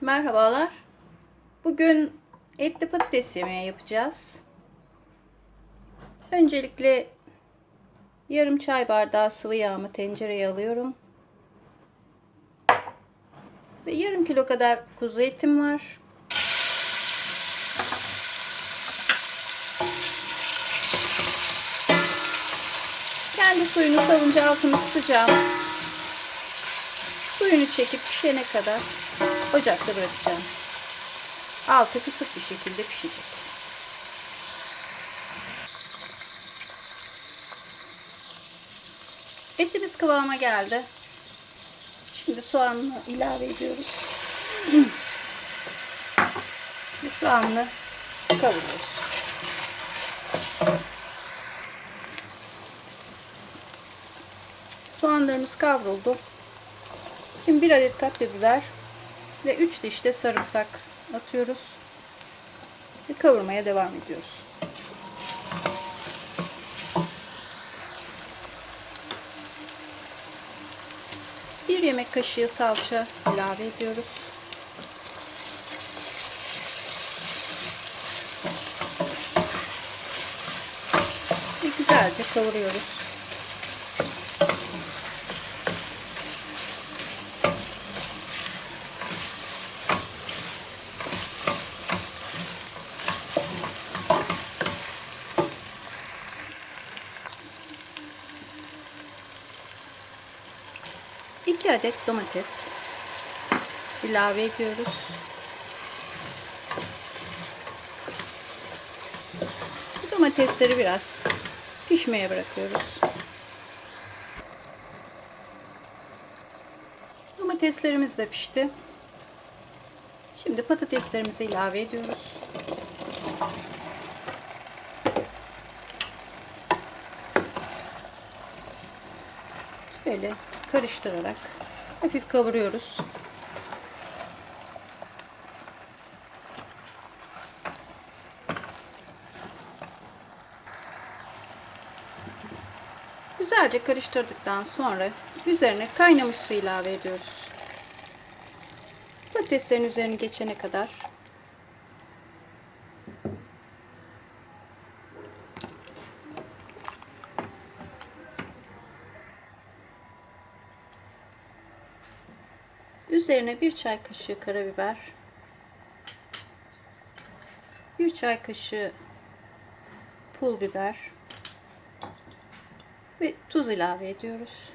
Merhabalar. Bugün etli patates yemeği yapacağız. Öncelikle yarım çay bardağı sıvı yağımı tencereye alıyorum. Ve yarım kilo kadar kuzu etim var. Kendi suyunu salınca altını kısacağım. Suyunu çekip pişene kadar ocakta bırakacağım. Altı kısık bir şekilde pişecek. Etimiz kıvama geldi. Şimdi soğanını ilave ediyoruz. Ve soğanını kavuruyoruz. Soğanlarımız kavruldu. Şimdi bir adet kapya biber ve 3 diş de sarımsak atıyoruz. Ve kavurmaya devam ediyoruz. Bir yemek kaşığı salça ilave ediyoruz. Ve güzelce kavuruyoruz. İki adet domates ilave ediyoruz. Domatesleri biraz pişmeye bırakıyoruz. Domateslerimiz de pişti. Şimdi patateslerimizi ilave ediyoruz. Şöyle karıştırarak hafif kavuruyoruz. Güzelce karıştırdıktan sonra üzerine kaynamış su ilave ediyoruz. Patateslerin üzerine geçene kadar Üzerine bir çay kaşığı karabiber, bir çay kaşığı pul biber ve tuz ilave ediyoruz.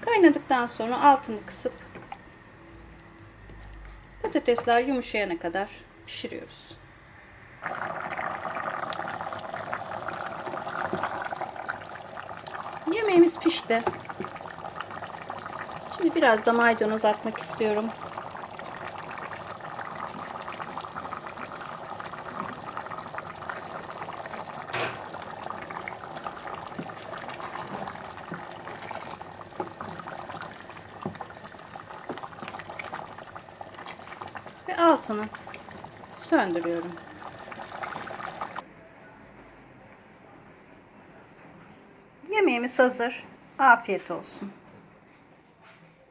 Kaynadıktan sonra altını kısıp patatesler yumuşayana kadar pişiriyoruz. Yemeğimiz pişti. Şimdi biraz da maydanoz atmak istiyorum. Ve altını söndürüyorum. Yemeğimiz hazır. Afiyet olsun.